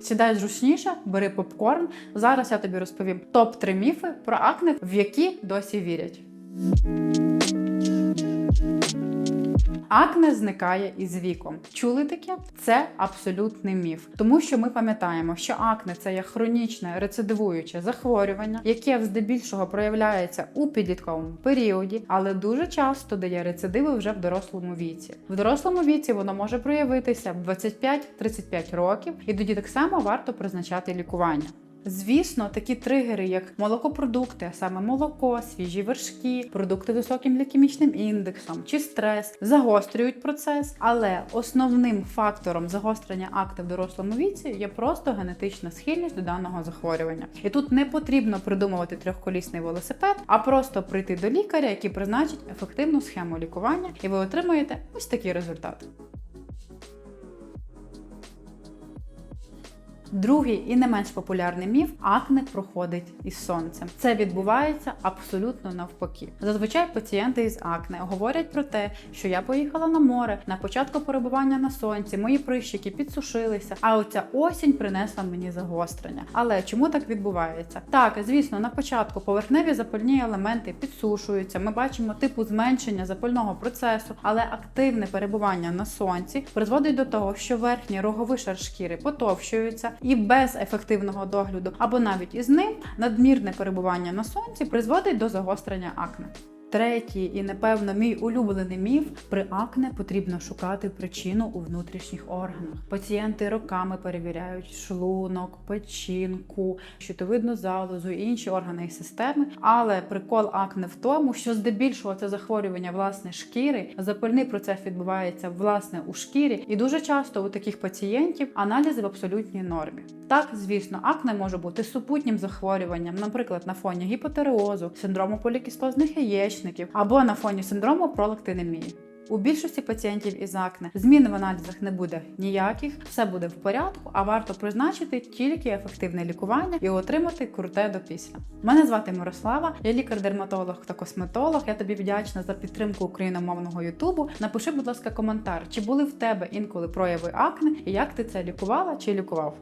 Сідай зручніше, бери попкорн. Зараз я тобі розповім топ-3 міфи про акне, в які досі вірять. Акне зникає із віком. Чули таке? Це абсолютний міф, тому що ми пам'ятаємо, що акне це є хронічне рецидивуюче захворювання, яке здебільшого проявляється у підлітковому періоді, але дуже часто дає рецидиви вже в дорослому віці. В дорослому віці воно може проявитися в 25-35 років, і тоді так само варто призначати лікування. Звісно, такі тригери, як молокопродукти, а саме молоко, свіжі вершки, продукти з високим глікемічним індексом чи стрес, загострюють процес, але основним фактором загострення акти в дорослому віці є просто генетична схильність до даного захворювання. І тут не потрібно придумувати трьохколісний велосипед, а просто прийти до лікаря, який призначить ефективну схему лікування, і ви отримаєте ось такий результат. Другий і не менш популярний міф акне проходить із сонцем. Це відбувається абсолютно навпаки. Зазвичай пацієнти із акне говорять про те, що я поїхала на море на початку перебування на сонці, мої прищики підсушилися, а оця осінь принесла мені загострення. Але чому так відбувається? Так, звісно, на початку поверхневі запальні елементи підсушуються. Ми бачимо типу зменшення запального процесу, але активне перебування на сонці призводить до того, що верхній роговий шар шкіри потовщується, і без ефективного догляду, або навіть із ним надмірне перебування на сонці призводить до загострення акне. Третій і напевно мій улюблений міф при акне потрібно шукати причину у внутрішніх органах. Пацієнти роками перевіряють шлунок, печінку, щитовидну залозу і інші органи і системи. Але прикол акне в тому, що здебільшого це захворювання власне шкіри, запальний процес відбувається власне у шкірі, і дуже часто у таких пацієнтів аналізи в абсолютній нормі. Так, звісно, акне може бути супутнім захворюванням, наприклад, на фоні гіпотереозу, синдрому полікістозних яєчників або на фоні синдрому пролактинемії. У більшості пацієнтів із акне змін в аналізах не буде ніяких, все буде в порядку, а варто призначити тільки ефективне лікування і отримати круте допісля. Мене звати Мирослава, я лікар-дерматолог та косметолог. Я тобі вдячна за підтримку україномовного Ютубу. Напиши, будь ласка, коментар, чи були в тебе інколи прояви акне, і як ти це лікувала чи лікував.